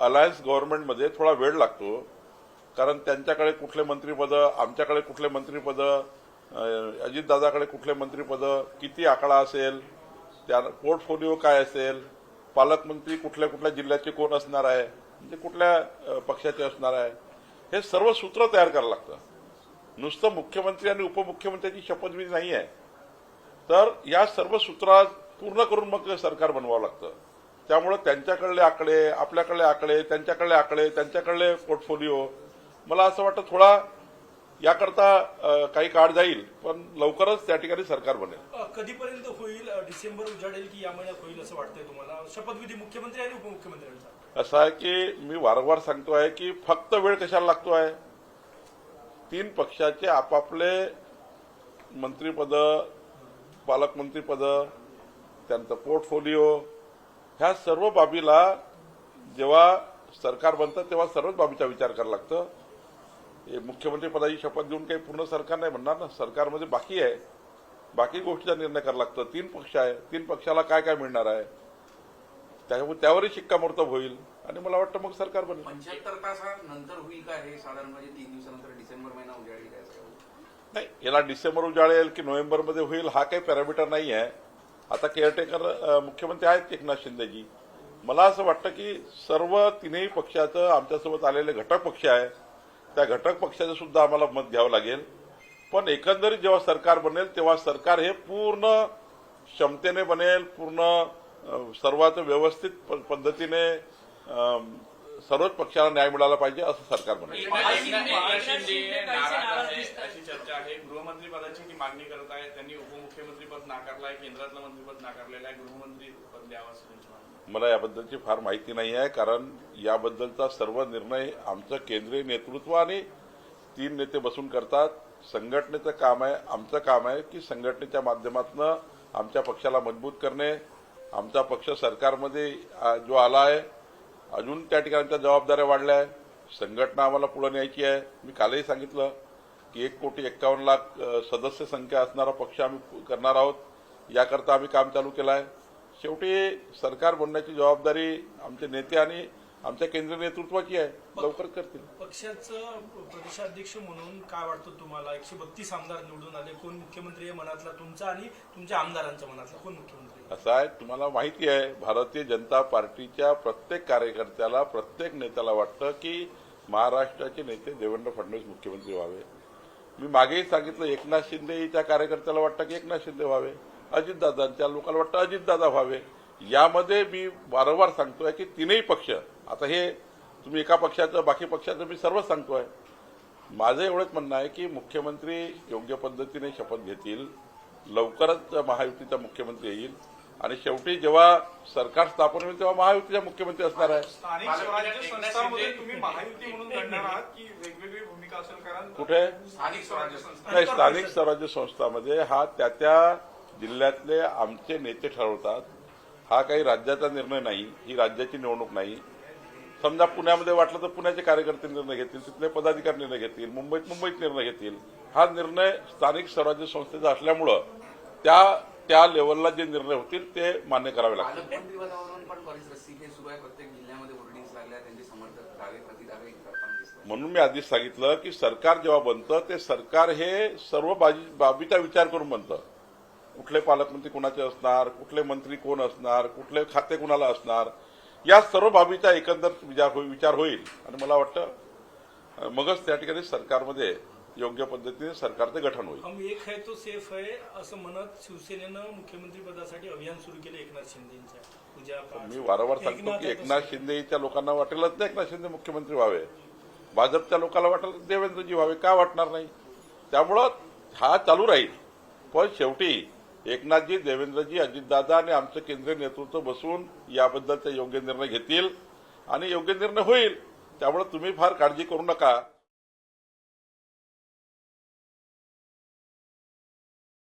Alliance गव्हर्नमेंटमध्ये थोडा वेळ लागतो कारण त्यांच्याकडे कुठले मंत्रीपदं आमच्याकडे कुठले मंत्रीपदं अजितदादाकडे कुठले मंत्रीपदं किती आकडा असेल त्या पोर्टफोलिओ काय असेल पालकमंत्री कुठल्या कुठल्या जिल्ह्याचे कोण असणार आहे म्हणजे कुठल्या पक्षाचे असणार आहे हे सर्व सूत्र तयार करावं लागतं. नुसतं मुख्यमंत्री आणि उपमुख्यमंत्र्यांची शपथविधी नाही आहे तर या सर्व सूत्रात पूर्ण करून मग सरकार बनवावं लागतं. त्यामुळं त्यांच्याकडले आकडे आपल्याकडले आकडे त्यांच्याकडले आकडे त्यांच्याकडले पोर्टफोलिओ. मला असं वाटतं थोडा याकरता काही काळ जाईल पण लवकरच त्या ठिकाणी सरकार बनेल. कधीपर्यंत होईल डिसेंबर उजाडेल की या महिन्यात होईल असं वाटतंय तुम्हाला? शपथविधी मुख्यमंत्री आणि उपमुख्यमंत्र्यांचा? असं आहे की मी वारंवार सांगतो आहे की फक्त वेळ कशाला लागतो आहे? तीन पक्षाचे आपापले मंत्रीपद पालकमंत्रीपद त्यांचं पोर्टफोलिओ ह्या सर्व बाबीला जेव्हा सरकार बनतं तेव्हा सर्वच बाबीचा विचार करावा लागतं. हे मुख्यमंत्री पदाची शपथ घेऊन काही पूर्ण सरकार नाही म्हणणार ना. सरकारमध्ये बाकी आहे. बाकी गोष्टीचा निर्णय करावा लागतो. तीन पक्ष आहे. तीन पक्षाला काय काय मिळणार आहे? त्यामुळे त्यावरही शिक्कामोर्तब होईल. आणि मला वाटतं मग सरकार बनेल. पंच्याहत्तर तासानंतर होईल का हे साधारण म्हणजे तीन दिवसानंतर डिसेंबर महिना असं? नाही याला डिसेंबर उजाडेल की नोव्हेंबरमध्ये होईल हा काही पॅरामीटर नाही आहे. आता केअरटेकर मुख्यमंत्री आहेत एकनाथ शिंदेजी. मला असं वाटतं की सर्व तिन्ही पक्षाचं आमच्यासोबत आलेले घटक पक्ष आहे. त्या घटक पक्षाचं सुद्धा आम्हाला मत घ्यावं लागेल. पण एकंदरीत जेव्हा सरकार बनेल तेव्हा सरकार हे पूर्ण क्षमतेने बनेल पूर्ण सर्वात व्यवस्थित प- पद्धतीने सर्वच पक्षाला न्याय मिळाला पाहिजे असं सरकार गृहमंत्री पदाची ती मागणी करत आहे त्यांनी उपमुख्यमंत्री पद नाकारलं आहे केंद्रातलं मंत्रीपद नाकारलेलं आहे. गृहमंत्री पद द्यावं. मला याबद्दलची फार माहिती नाही आहे कारण याबद्दलचा सर्व निर्णय आमचं केंद्रीय नेतृत्व आणि तीन नेते बसून करतात. संघटनेचं काम आहे आमचं काम आहे की संघटनेच्या माध्यमातून आमच्या पक्षाला मजबूत करणे. आमचा पक्ष सरकारमध्ये जो आला आहे अजून त्या ठिकाणच्या जबाबदाऱ्या वाढल्या आहे संघटना आम्हाला पुढे न्यायची आहे. मी कालही सांगितलं की एक कोटी एक्कावन्न लाख सदस्य संख्या असणारा पक्ष आम्ही करणार आहोत. याकरता आम्ही काम चालू केलं आहे. शेवटी सरकार बनण्याची जबाबदारी आमचे नेते आणि आमच्या केंद्रीय नेतृत्वाची आहे. लवकरच करतील. पक्षाचं प्रदेशाध्यक्ष म्हणून काय वाटतं तुम्हाला? एकशे बत्तीस आमदार निवडून आले. कोण मुख्यमंत्री आहे मनातला तुमचा आणि तुमच्या आमदारांच्या मनातला? कोण मुख्यमंत्री? असं आहे तुम्हाला माहिती आहे भारतीय जनता पार्टीच्या प्रत्येक कार्यकर्त्याला प्रत्येक नेत्याला वाटतं की महाराष्ट्राचे नेते देवेंद्र फडणवीस मुख्यमंत्री व्हावे. मी मागेही सांगितलं एकनाथ शिंदेच्या कार्यकर्त्याला वाटतं की एकनाथ शिंदे व्हावे. अजितदादांच्या लोकांना वाटतं अजितदादा व्हावे. यामध्ये मी वारंवार सांगतोय की तीनही पक्ष आता हे तुम्ही एका पक्षाचं बाकी पक्षाचं मी सर्व सांगतोय. माझं एवढंच म्हणणं आहे की मुख्यमंत्री योग्य पद्धतीने शपथ घेतील लवकरच महायुतीचा मुख्यमंत्री येईल आणि शेवटी जेव्हा सरकार स्थापन होईल तेव्हा महायुतीचा मुख्यमंत्री असणार आहे. स्थानिक स्वराज्य संस्थांमध्ये तुम्ही महायुती म्हणून घडणार आहात की वेगवेगळी भूमिका असेल कारण कुठे? स्थानिक स्वराज्य संस्था. नाही स्थानिक स्वराज्य संस्थामध्ये हा त्या त्या जिल्ह्यातले आमचे नेते ठरवतात. हा काही राज्याचा निर्णय नाही ही राज्याची निवडणूक नाही. समजा पुण्यामध्ये वाटलं तर पुण्याचे कार्यकर्ते निर्णय घेतील तिथले पदाधिकारी निर्णय घेतील मुंबईत मुंबईत निर्णय घेतील. हा निर्णय स्थानिक स्वराज्य संस्थेचा असल्यामुळं त्या त्या लेवलला जे निर्णय होतील ते मान्य करावे लागतील. म्हणून मी आधीच सांगितलं की सरकार जेव्हा बनतं ते सरकार हे सर्व बाबीचा विचार करून बनतं. कुठले पालकमंत्री कोणाचे असणार कुठले मंत्री कोण असणार कुठले खाते कुणाला असणार या सर्व बाबीचा एकंदर विचार होई- विचार होईल. आणि मला वाटतं मगच त्या ठिकाणी सरकारमध्ये योग्य पद्धतीने सरकारचं गठन होईल. हम एक है तो सेफ है असं म्हणत शिवसेनेनं मुख्यमंत्री पदासाठी अभियान सुरू केलं एकनाथ शिंदेच्या मी वारंवार सांगतो की एकनाथ शिंदेच्या लोकांना वाटेलच नाही एकनाथ शिंदे मुख्यमंत्री व्हावे. भाजपच्या लोकांना वाटेल देवेंद्रजी व्हावे का वाटणार नाही? त्यामुळं हा चालू राहील. पण शेवटी एकनाथजी देवेंद्रजी अजितदादा आणि आमचं केंद्रीय नेतृत्व बसून याबद्दलचा योग्य निर्णय घेतील आणि योग्य निर्णय होईल त्यामुळे तुम्ही फार काळजी करू नका.